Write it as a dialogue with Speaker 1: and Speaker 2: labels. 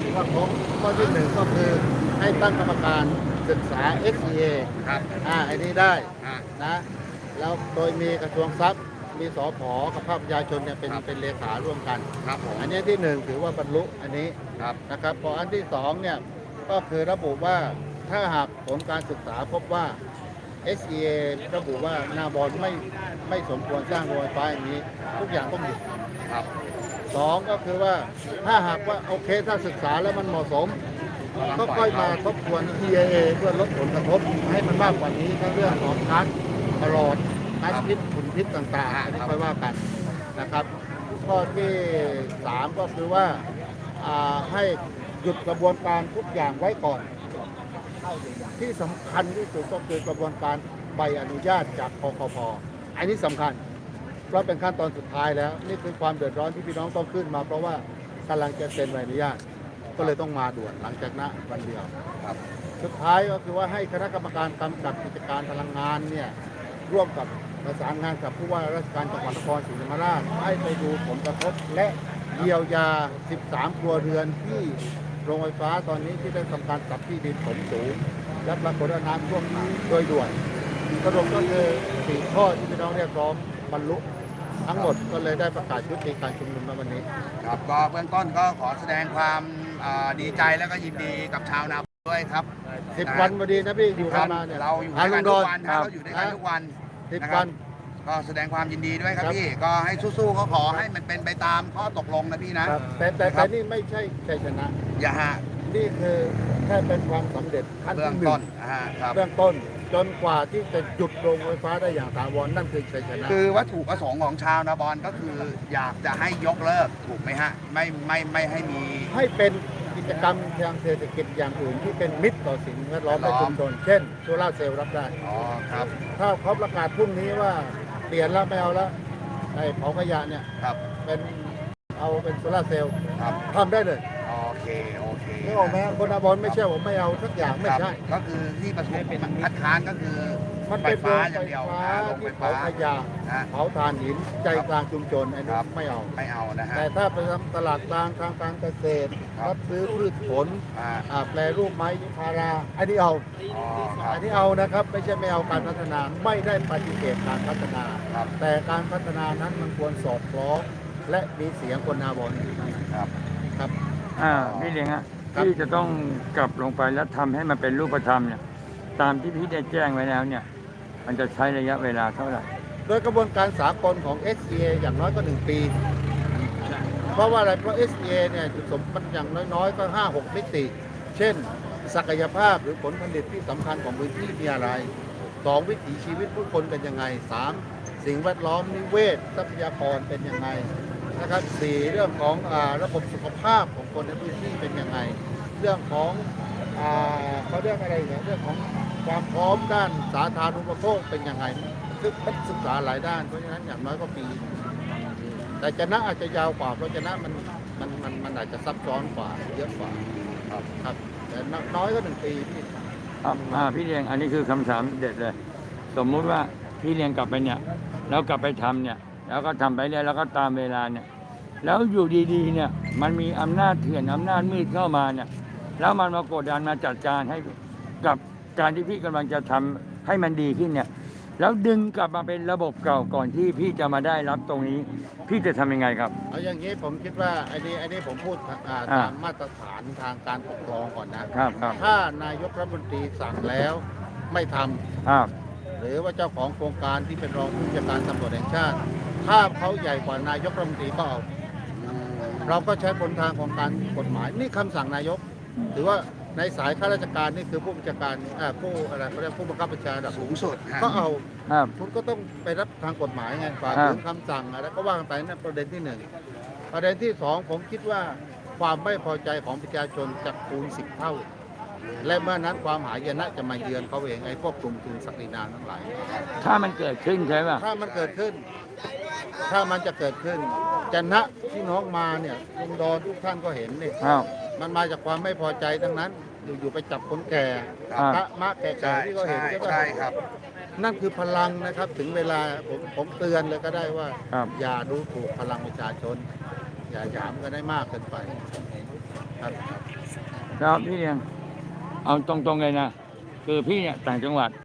Speaker 1: ถือว่าครบข้อที่หนึ่งก็คือให้ตั้งกรรมการศึกษา SCA
Speaker 2: ครับ
Speaker 1: อ่าอันนี้ได้
Speaker 2: อ่า
Speaker 1: นะแล้วโดยมีกระทรวงทรัพย์มีสพกับภาคประชาชนเนี่ยเป็น
Speaker 2: ครับ
Speaker 1: เป็นเลขาร่วมกัน
Speaker 2: ครับผม
Speaker 1: อันนี้ที่หนึ่งถือว่าบรรลุอันนี้
Speaker 2: ครับ
Speaker 1: นะครับพออันที่สองเนี่ยก็คือระบุว่าถ้าหากผลการศึกษาพบว่า SEA ระบุว่าหนาบอลไม่ไม่สมควรสร้างโรงไฟฟ้าอย่างนี้ ทุกอย่างต้องหยุด
Speaker 2: ครับ
Speaker 1: สองก็คือว่าถ้าหากว่าโอเคถ้าศึกษาแล้วมันเหมาะสม ก็ค่อยมาทบทวน EIA เพื่อลดผลกระทบให้มันมากกว่านี้ทั้งเรื่องของก๊าซตลอดก๊าซพิษฝุ่นพิษต่างๆอันนี้ค่อยว่ากันนะครับ ข้อที่3ก็คือว่าอ่าให้หยุดกระบวนการทุกอย่างไว้ก่อน ที่สำคัญที่สุดก็คือกระบวนการใบอนุญาตจากคอคพอันนี้สำคัญ เพราะเป็นขั้นตอนสุดท้ายแล้ว นี่คือความเดือดร้อนที่พี่น้องต้องขึ้นมาเพราะว่ากำลังจะเซ็นใบอนุญาตก็เลยต้องมาด่วนหลังจากนั้นวันเดียว
Speaker 2: ครับ
Speaker 1: สุดท้ายก็คือว่าให้คณะกรรมการกำกับกิจการพลังงานเนี่ยร่วมกับประสานงานกับผู้ว่าราชการจังหวัดนครศรีธรรมราชให้ไปดูผลกระทบและเยียวยา 13 ครัวเรือนที่โรงไฟฟ้าตอนนี้ที่ได้ทำการปรับที่ดินถมสูง และปรากฏว่าน้ำท่วมขังโดยด่วนสรุปก็คือสี่ข้อที่พี่น้องเรียกร้องบรรลุ ทั้งหมดก็เลยได้ประกาศยุติการชุมนุมในวันนี้
Speaker 2: ครับก็เบื้องต้นก็ขอแสดงความอ่าดีใจและก็ยินดีกับชาวนาด้วยครับ
Speaker 1: สิบวันพอดีนะพี่อยู่
Speaker 2: ค
Speaker 1: กั
Speaker 2: รั
Speaker 1: น
Speaker 2: บ
Speaker 1: มาเนี่ย
Speaker 2: เราอยู่
Speaker 1: หา
Speaker 2: ด้วย
Speaker 1: ลุ
Speaker 2: กั
Speaker 1: ง
Speaker 2: น
Speaker 1: โด
Speaker 2: ทุ
Speaker 1: น
Speaker 2: กวันครับเราอยู่ด้วยกันทุกวัน
Speaker 1: สิบ
Speaker 2: นะครับ
Speaker 1: วัน
Speaker 2: ก็แสดงความยินดีด้วยครับ
Speaker 1: ครับ
Speaker 2: พี่ก็ให้สู้ๆก็ขอให้มันเป็นไปตามข้อตกลงนะพี่นะ ครับ
Speaker 1: แต่แต่
Speaker 2: ครั
Speaker 1: แต่
Speaker 2: บ
Speaker 1: นี่ไม่ใช่ชัยชนะ
Speaker 2: อย่าฮะ
Speaker 1: นี่คือแค่เป็นความสำเร็จขั้น
Speaker 2: เบื้อง
Speaker 1: ที่หนึ่
Speaker 2: ต้น
Speaker 1: ง
Speaker 2: อ่าครับ
Speaker 1: เบื้องต้น จนกว่าที่จะหยุดโรงไฟฟ้าได้อย่างถาวรนั่นคือชัยชนะ
Speaker 2: คือวัตถุประสงค์ของชาวนาบอลก็คืออยากจะให้ยกเลิกถูกไหมฮะ ไม่ไม่ไม่ให้มี
Speaker 1: ให้เป็นกิจกรรมทางเศรษฐกิจอย่างอื่นที่เป็นมิตรต่อสิ่งแวดล้อมและชุมชนเช่นโซลาร์เซลล์รับได้
Speaker 2: อ๋อครับ
Speaker 1: ถ้าเขาประกาศพรุ่งนี้ว่าเปลี่ยนแล้วไม่เอาแล้วไอ้เผาขยะเนี่ย
Speaker 2: ครับ
Speaker 1: เป็นเอาเป็นโซลาร์เซลล์
Speaker 2: ครับ
Speaker 1: ทำได้เลย
Speaker 2: โอเคโอเค
Speaker 1: นึกออกไหมคนอาบอลไม่ใช่ผมไม่เอาสักอย่างไม่ใช่
Speaker 2: ครับก็คือที่ประชุมคัดค้านก็คือ
Speaker 1: มัน
Speaker 2: ไฟ
Speaker 1: เป็นโร
Speaker 2: ฟ้างอย่าง
Speaker 1: ไฟ
Speaker 2: เดียว
Speaker 1: ฟ้า
Speaker 2: นะโรงไฟ
Speaker 1: ที่
Speaker 2: ฟ้า
Speaker 1: เผาขยะ
Speaker 2: นะ
Speaker 1: เผาถ่านหินใจกลางชุมชนอัน
Speaker 2: ค
Speaker 1: นี้
Speaker 2: รับ
Speaker 1: ไม่เอา
Speaker 2: ไม่เอานะฮะ
Speaker 1: แต่ถ้าไปทำตลาดกลางทางการเกษตร
Speaker 2: ครับ
Speaker 1: รับซื้อพืชผล
Speaker 2: อ่า
Speaker 1: อ่าแปลรูปไม้พาราอันนี้เอา
Speaker 2: อ๋อครับ
Speaker 1: อันนี้เอานะครับไม่ใช่ไม่เอาการพัฒนาไม่ได้ปฏิเสธการพัฒนา
Speaker 2: ครับ
Speaker 1: แต่การพัฒนานั้นมันควรสอดคล้องและมีเสียงคนนาบอลอยู่นั่นนะครับ ครับ
Speaker 3: อ่าพี่เลี้ยงฮะ
Speaker 1: ครับ
Speaker 3: ที่จะต้องกลับลงไปแล้วทำให้มันเป็นรูปธรรมเนี่ย ตามที่พี่ได้แจ้งไว้แล้วเนี่ย มันจะใช้ระยะเวลาเท่าไหร่
Speaker 1: โดยกระบวนการสากลของ SCA อย่างน้อยก็ 1 ปี เพราะว่าอะไร เพราะ SCA เนี่ยจุดสมบัติอย่างน้อยๆ ก็ 5-6 มิติ เช่น ศักยภาพหรือผลผลิตที่สำคัญของพื้นที่มีอะไร 2 วิถีชีวิตผู้คนเป็นยังไง 3 สิ่งแวดล้อมนิเวศ ทรัพยากรเป็นยังไง นะครับสี่เรื่องของอระบบสุขภาพของคนในพื้นที่เป็นยังไง เรื่องของอเขาเรียกอะไรเนี่ยเรื่องของความพร้อมด้านสาธารณูปโภคเป็นยังไงคือมันศึกษาหลายด้านเพราะฉะนั้นอย่างน้อยก็ปี แต่จะนะอาจจะยาวกว่า เพราะจะนะมันมันมันมันอาจจะซับซ้อนกว่าเยอะกว่าครับครับแต่น้อยก็หนึ่งปีพี่
Speaker 3: อะอ่าพี่เลี้ยงอันนี้คือคำถามเด็ดเลย สมมุติว่าพี่เลี้ยงกลับไปเนี่ยแล้วกลับไปทำเนี่ย แล้วก็ทำไปเรื่อยแล้วก็ตามเวลาเนี่ย แล้วอยู่ดีๆ เนี่ย มันมีอำนาจเถื่อนอำนาจมืดเข้ามาเนี่ย แล้วมันมากดดันมาจัดการให้กับการที่พี่กำลังจะทำให้มันดีขึ้นเนี่ย แล้วดึงกลับมาเป็นระบบเก่าก่อนที่พี่จะมาได้รับตรงนี้ พี่จะทำยังไงครับ
Speaker 1: เอาอย่างนี้ผมคิดว่าไอ้นี่ไอ้นี่ผมพูดอ่า
Speaker 3: อ่า
Speaker 1: ตามมาตรฐานทางการปกครองก่อนนะ
Speaker 3: ครับครับ
Speaker 1: ถ้านายกรัฐมนตรีสั่งแล้วไม่ทำ
Speaker 3: ครับ
Speaker 1: หรือว่าเจ้าของโครงการที่เป็นรองผู้จัดการตำรวจแห่งชาติ ถ้าเขาใหญ่กว่านายกรัฐมนตรีก็เอาเราก็ใช้บนทางของการกฎหมาย นี่คำสั่งนายก ถือว่าในสายข้าราชการนี่คือผู้บัญชาการอ่าผู้อะไรเขาเรียกผู้บังคับบัญชาระดับ
Speaker 2: สูงสุดฮะ
Speaker 1: ก็เอา
Speaker 3: ครับ
Speaker 1: คุณก็ต้องไปรับทางกฎหมายไงฝ่า
Speaker 3: ครับ
Speaker 1: ฝืนคำสั่งอะไรก็ว่ากันไปนั่นประเด็นที่หนึ่งประเด็นที่สองผมคิดว่าความไม่พอใจของประชาชนจะคูณสิบเท่า และเมื่อนั้นความหายนะจะมาเยือนเขาเองไอ้พวกกลุ่มทุนศักดินาทั้งหลาย
Speaker 3: ถ้ามันเกิดขึ้นใช่ป่ะ
Speaker 1: ถ้ามันเกิดขึ้น ถ้ามันจะเกิดขึ้นจะนะที่น้องมาเนี่ยลุงดอนทุกท่านก็เห็นนี่
Speaker 3: อ้าว
Speaker 1: มันมาจากความไม่พอใจทั้งนั้น อยู่ๆไปจับคนแก่
Speaker 3: ครับ
Speaker 1: พระมะแก่
Speaker 2: ใช่
Speaker 1: ๆที่เขาเห็น
Speaker 2: ใช่
Speaker 1: ก็
Speaker 2: ใช่ครับ
Speaker 1: นั่นคือพลังนะครับถึงเวลาผมผมเตือนเลยก็ได้ว่า
Speaker 3: ครับ
Speaker 1: อย่าดูถูกพลังประชาชน อย่าหยามกันได้มากเกินไปครับ
Speaker 3: แล้วพี่เลี้ยงเอาตรงๆเลยนะ คือพี่เนี่ยต่างจังหวัด